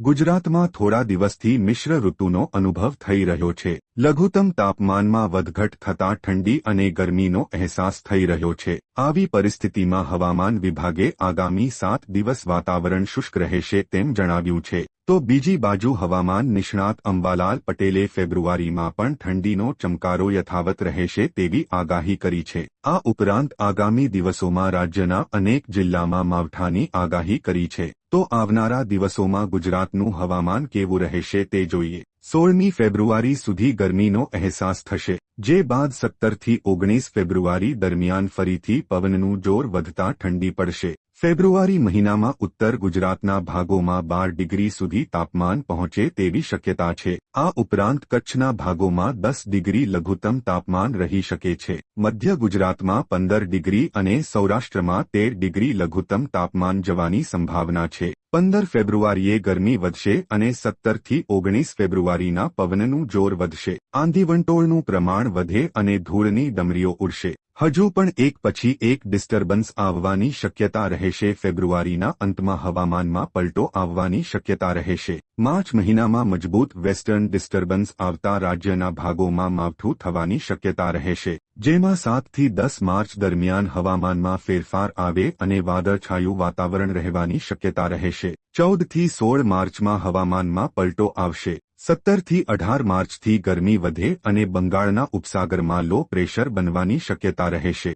ગુજરાતમાં થોડા દિવસથી મિશ્ર ઋતુનો અનુભવ થઈ રહ્યો છે. લઘુત્તમ તાપમાનમાં વધઘટ થતાં ઠંડી અને ગરમીનો અહેસાસ થઈ રહ્યો છે. આવી પરિસ્થિતિમાં હવામાન વિભાગે આગામી સાત દિવસ વાતાવરણ શુષ્ક રહેશે તેમ જણાવ્યું છે. તો બીજી બાજુ હવામાન નિષ્ણાત અંબાલાલ પટેલે ફેબ્રુઆરીમાં પણ ઠંડીનો ચમકારો યથાવત રહેશે તેવી આગાહી કરી છે. આ ઉપરાંત આગામી દિવસોમાં રાજ્યના અનેક જિલ્લામાં માવઠાની આગાહી કરી છે. તો આવનારા દિવસોમાં ગુજરાતનું હવામાન કેવું રહેશે તે જોઈએ. સોળમી ફેબ્રુઆરી સુધી ગરમીનો અહેસાસ થશે, જે બાદ સત્તરથી ઓગણીસ ફેબ્રુઆરી દરમિયાન ફરીથી પવનનું જોર વધતા ઠંડી પડશે. ફેબ્રુઆરી મહિનામાં ઉત્તર ગુજરાતના ભાગોમાં બાર ડિગ્રી સુધી તાપમાન પહોંચે તેવી શક્યતા છે. આ ઉપરાંત કચ્છના ભાગોમાં દસ ડિગ્રી લઘુત્તમ તાપમાન રહી શકે છે. મધ્ય ગુજરાતમાં પંદર ડિગ્રી અને સૌરાષ્ટ્રમાં તેર ડિગ્રી લઘુત્તમ તાપમાન જવાની સંભાવના છે. પંદર ફેબ્રુઆરીએ ગરમી વધશે અને સત્તરથી ઓગણીસ ફેબ્રુઆરીના પવનનું જોર વધશે. આંધીવંટોળનું પ્રમાણ વધે અને ધૂળની ડમરીઓ ઉડશે. હજુ પણ એક પછી એક ડિસ્ટર્બન્સ આવવાની શક્યતા રહેશે. ફેબ્રુઆરીના અંતમાં હવામાનમાં પલટો આવવાની શક્યતા રહેશે. માર્ચ મહિનામાં મજબૂત વેસ્ટર્ન ડિસ્ટર્બન્સ આવતા રાજ્યના ભાગોમાં માવઠું થવાની શક્યતા રહેશે. જેમાં સાતથી દસ માર્ચ દરમિયાન હવામાનમાં ફેરફાર આવે અને વાદળછાયું વાતાવરણ રહેવાની શક્યતા રહેશે. ચૌદથી સોળ માર્ચમાં હવામાનમાં પલટો આવશે. સત્તરથી અઢાર માર્ચથી ગરમી વધે અને બંગાળના ઉપસાગરમાં લો પ્રેશર બનવાની શક્યતા રહેશે.